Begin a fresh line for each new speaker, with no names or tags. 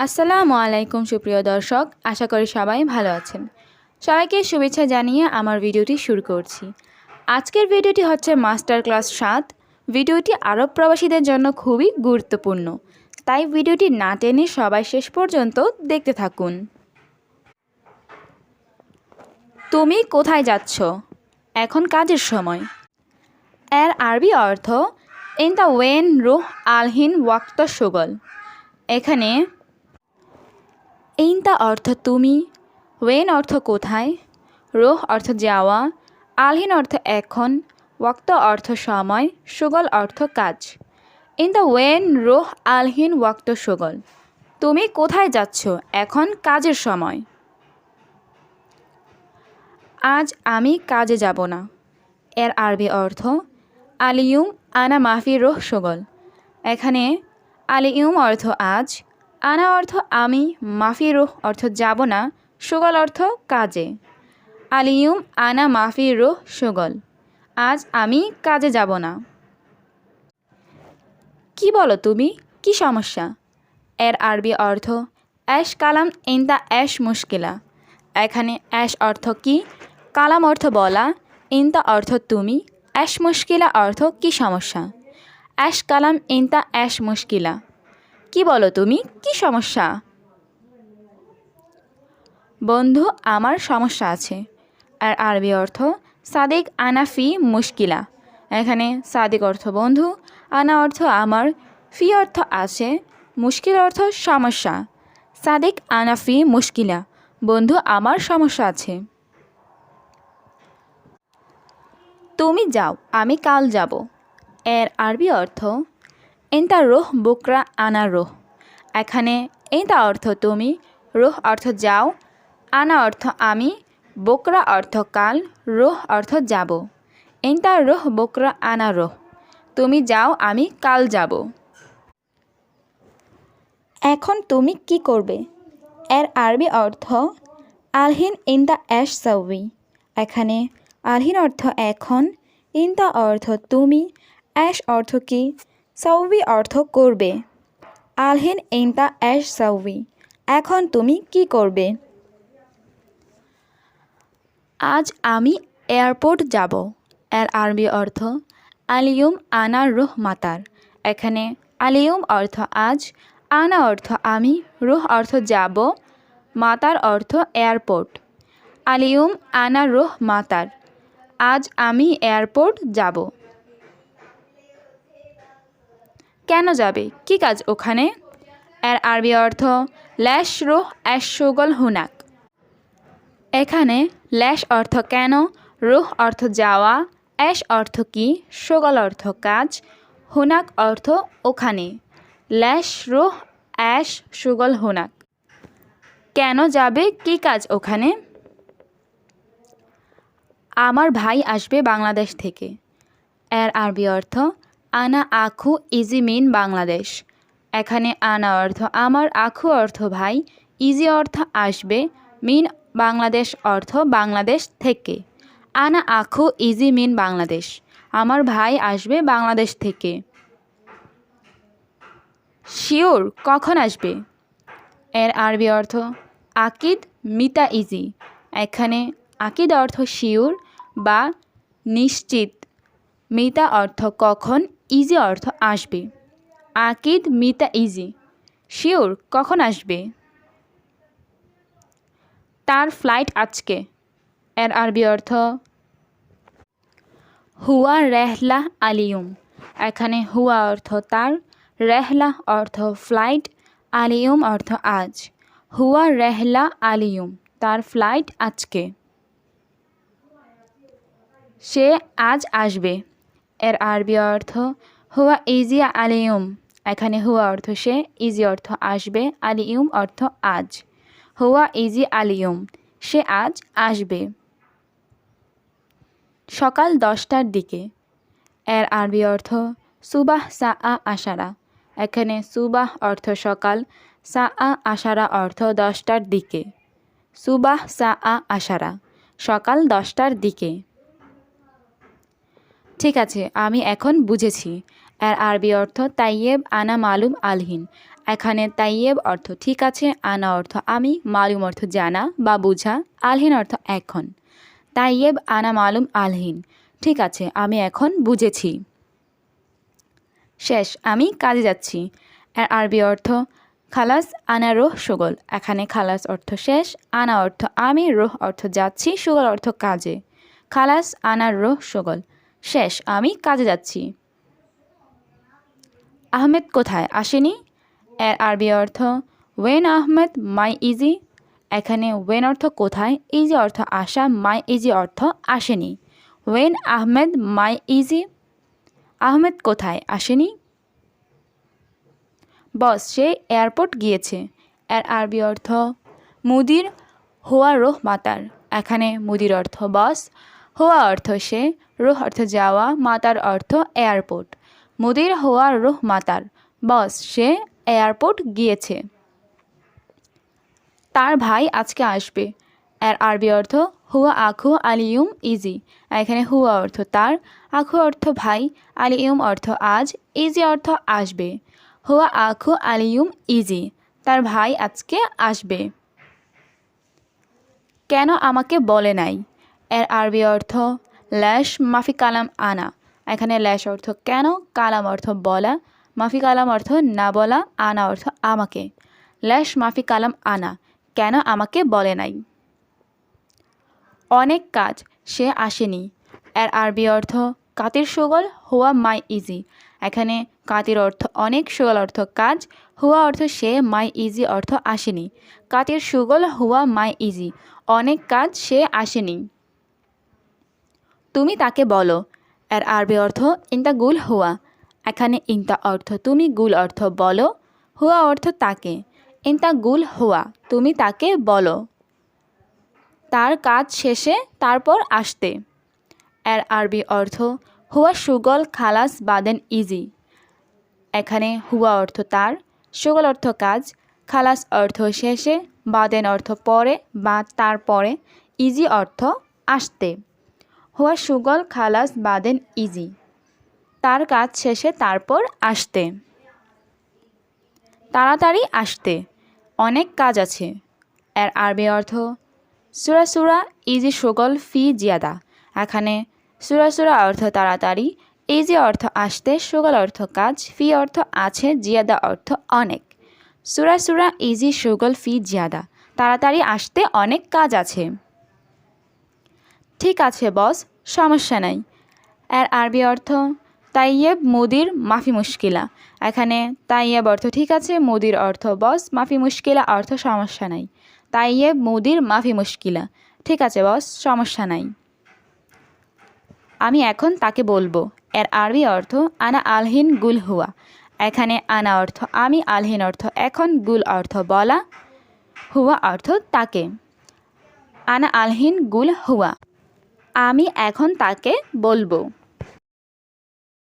আসসালামু আলাইকুম, সুপ্রিয় দর্শক। আশা করি সবাই ভালো আছেন। সবাইকে শুভেচ্ছা জানিয়ে আমার ভিডিওটি শুরু করছি। আজকের ভিডিওটি হচ্ছে মাস্টার ক্লাস সাত। ভিডিওটি আরব প্রবাসীদের জন্য খুবই গুরুত্বপূর্ণ। তাই ভিডিওটি না টেনে সবাই শেষ পর্যন্ত দেখতে থাকুন। তুমি কোথায় যাচ্ছ? এখন কাজের সময়। এর আরবি অর্থ ইন দ্য ওয়েন রুহ আলহিন ওয়াক্ত সুগল। এখানে ইনতা অর্থ তুমি, ওয়েন অর্থ কোথায়, রোহ অর্থ যাওয়া, আলহীন অর্থ এখন, ওয়াক্ত অর্থ সময়, সুগল অর্থ কাজ। ইন দ্য ওয়েন রোহ, আলহীন, ওয়াক্ত, সুগল। তুমি কোথায় যাচ্ছ? এখন কাজের সময়। আজ আমি কাজে যাব না। এর আরবি অর্থ আলিউম আনা মাফি রোহ, সুগল। এখানে আলিউম অর্থ আজ আনা অর্থ আমি, মাফি রুহ অর্থ যাব না, সুগল অর্থ কাজে। আলিউম আনা মাফি রুহ সুগল। আজ আমি কাজে যাব না। কি বলো তুমি? কি সমস্যা? এর আরবি অর্থ, অ্যাশ কালাম ইনতা অ্যাশ মুশকিলা। এখানে অ্যাশ অর্থ কি? কালাম অর্থ বলা ইনতা অর্থ তুমি, অ্যাশ মুশকিলা অর্থ কি সমস্যা? অ্যাশ কালাম ইনতা অ্যাশ মুশকিলা। কি বলো তুমি? কি সমস্যা? বন্ধু, আমার সমস্যা আছে। আর আরবি অর্থ, সাদিক আনাফি মুশকিলা। এখানে সাদেক অর্থ বন্ধু, আনা অর্থ আমার, ফি অর্থ আছে, মুশকিল অর্থ সমস্যা। সাদিক আনাফি মুশকিলা। বন্ধু, আমার সমস্যা আছে। তুমি যাও, আমি কাল যাব। এর আরবি অর্থ এন্তা রোহ বুকরা আনা রোহ। এখানে এন্তা অর্থ তুমি, রোহ অর্থ যাও, আনা অর্থ আমি, বোকরা অর্থ কাল, রোহ অর্থ যাব। এন্তা রোহ বোকরা আনা রোহ। তুমি যাও, আমি কাল যাব। এখন তুমি কি করবে? এর আরবি অর্থ, আলহিন ইন দ্য অ্যাশ সাউই এখানে আলহিন অর্থ এখন ইন দ্য অর্থ তুমি অ্যাশ অর্থ কি? সৌবি অর্থ করবে। আলহিন ইন অ্যাশ সৌবি এখন তুমি কি করবে? আজ আমি এয়ারপোর্ট যাব, এর আরবি অর্থ, আলিয়ুম আনা রুহ মাতার। এখানে আলিয়ুম অর্থ আজ, আনা অর্থ আমি, রুহ অর্থ যাব, মাতার অর্থ এয়ারপোর্ট। আলিয়ুম আনা রুহ মাতার, আজ আমি এয়ারপোর্ট যাব। কেন যাবে? কি কাজ ওখানে? এর আরবি অর্থ, ল্যাশ রোহ অ্যাশ সুগল হুনাক এখানে ল্যাশ অর্থ কেন? রুহ অর্থ যাওয়া, অ্যাশ অর্থ কি? সুগল অর্থ কাজ, হুনাক অর্থ ওখানে। ল্যাশ রোহ অ্যাশ সুগল হুনাক কেন যাবে? কি কাজ ওখানে? আমার ভাই আসবে বাংলাদেশ থেকে। এর আরবি অর্থ আনা আখু ইজি মিন বাংলাদেশ। এখানে আনা অর্থ আমার আখু অর্থ ভাই, ইজি অর্থ আসবে, মিন বাংলাদেশ অর্থ বাংলাদেশ থেকে। আনা আখু ইজি মিন বাংলাদেশ, আমার ভাই আসবে বাংলাদেশ থেকে। শিওর, কখন আসবে? এর আরবি অর্থ আকিদ, মিতা ইজি। এখানে আকিদ অর্থ শিওর বা নিশ্চিত, মিতা অর্থ কখন ইজি অর্থ আসবে। আকিদ মিতা ইজি। শিওর কখন আসবে? তার ফ্লাইট আজকে। এর আরবি অর্থ, হুয়া রেহলা আলিয়ুম। এখানে হুয়া অর্থ তার, রেহলা অর্থ ফ্লাইট, আলিয়ুম অর্থ আজ। হুয়া রেহলা আলিয়ুম, তার ফ্লাইট আজকে। সে আজ আসবে। এর আরবি অর্থ, হুয়া ইজি আলিয়ুম। এখানে হুয়া অর্থ সে, ইজি অর্থ আসবে, আলিয়ুম অর্থ আজ। হুয়া ইজি আলিয়ুম। সে আজ আসবে। সকাল দশটার দিকে। এর আরবি অর্থ, সুবাহ সা আ আশারা। এখানে সুবাহ অর্থ সকাল সা আ আশারা অর্থ দশটার দিকে। সুবাহ সা আ আশারা। সকাল দশটার দিকে। ঠিক আছে, আমি এখন বুঝেছি। এর আরবি অর্থ তাইয়েব আনা মালুম আলহিন। এখানে তাইয়েব অর্থ ঠিক আছে, আনা অর্থ আমি, মালুম অর্থ জানা বা বোঝা, আলহিন অর্থ এখন। তাইয়েব আনা মালুম আলহিন। ঠিক আছে, আমি এখন বুঝেছি। শেষ, আমি কাজে যাচ্ছি। এর আরবি অর্থ খালাস, আনা রোহ, সুগল। এখানে খালাস অর্থ শেষ, আনা অর্থ আমি, রোহ অর্থ যাচ্ছি, সুগল অর্থ কাজে। খালাস, আনা রোহ, সুগল। শেষ, আমি কাজে যাচ্ছি। আহমেদ কোথায়? আসেনি? এর আরবি অর্থ ওয়েন আহমেদ মাই ইজি এখানে ওয়েন অর্থ কোথায়? ইজি অর্থ আসা মাই ইজি অর্থ আসেনি। ওয়েন আহমেদ মাই ইজি আহমেদ কোথায়? আসেনি? বস, সে এয়ারপোর্ট গিয়েছে। এর আরবি অর্থ, মুদির হোয়া রোহ মাতার এখানে মুদির অর্থ, বস হোয়া অর্থ সে, রোহ অর্থ যাওয়া, মাতার অর্থ এয়ারপোর্ট। মুদির হোয়া রুহ মাতার। বস, সে এয়ারপোর্ট গিয়েছে। তার ভাই আজকে আসবে। এর আরবি অর্থ, হুয়া আখু আলিউম ইজি। এখানে হুয়া অর্থ তার, আখু অর্থ ভাই আলিউম অর্থ আজ, ইজি অর্থ আসবে। হুয়া আখু আলিউম ইজি। তার ভাই আজকে আসবে। কেন আমাকে বলে নাই? এর আরবি অর্থ ল্যাশ, মাফি কালাম আনা। এখানে ল্যাশ অর্থ কেন, কালাম অর্থ বলা, মাফি কালাম অর্থ না বলা, আনা অর্থ আমাকে। ল্যাশ, মাফি কালাম আনা, কেন আমাকে বলে নাই। অনেক কাজ সে আসেনি। এর আরবি অর্থ কাতির সুগল, হুয়া মাই ইজি। এখানে কাতির অর্থ অনেক, সুগল অর্থ কাজ, হুয়া অর্থ সে মাই ইজি অর্থ আসেনি। কাতির সুগল, হুয়া মাই ইজি। অনেক কাজ সে আসেনি। তুমি তাকে বলো। এর আরবি অর্থ ইন্তা গুল হুয়া। এখানে ইন্তা অর্থ তুমি গুল অর্থ বলো, হুয়া অর্থ তাকে। ইন্তা গুল হুয়া, তুমি তাকে বলো। তার কাজ শেষে তারপর আসতে। এর আরবি অর্থ, হুয়া সুগল খালাস বাদেন ইজি। এখানে হুয়া অর্থ তার, সুগল অর্থ কাজ, খালাস অর্থ শেষে, বাদেন অর্থ পরে বা তারপরে, ইজি অর্থ আসতে। হুয়া সুগল খালাস বাদেন ইজি। তার কাজ শেষে তারপর আসতে। তাড়াতাড়ি আসতে। অনেক কাজ আছে। এর আরবি অর্থ, সুরা সুরা ইজি সুগল ফি জিয়াদা। এখানে সুরা সুরা অর্থ তাড়াতাড়ি, ইজি অর্থ আসতে, সুগল অর্থ কাজ, ফি অর্থ আছে, জিয়াদা অর্থ অনেক। সুরা সুরা ইজি সুগল ফি জিয়াদা। তাড়াতাড়ি আসতে অনেক কাজ আছে। ঠিক আছে, বস, সমস্যা নাই। এর আরবি অর্থ তাইয়েব মুদির মাফি মুশকিলা। এখানে তাইয়েব অর্থ ঠিক আছে, মুদির অর্থ, বস, মাফি মুশকিলা অর্থ সমস্যা নাই। তাইয়েব মুদির মাফি মুশকিলা। ঠিক আছে, বস, সমস্যা নাই। আমি এখন তাকে বলব, এর আরবি অর্থ, আনা আলহিন গুল হুয়া। এখানে আনা অর্থ, আমি আলহিন অর্থ, এখন গুল অর্থ, বলা হুয়া অর্থ তাকে। আনা আলহিন গুল হুয়া। আমি এখন তাকে বলব।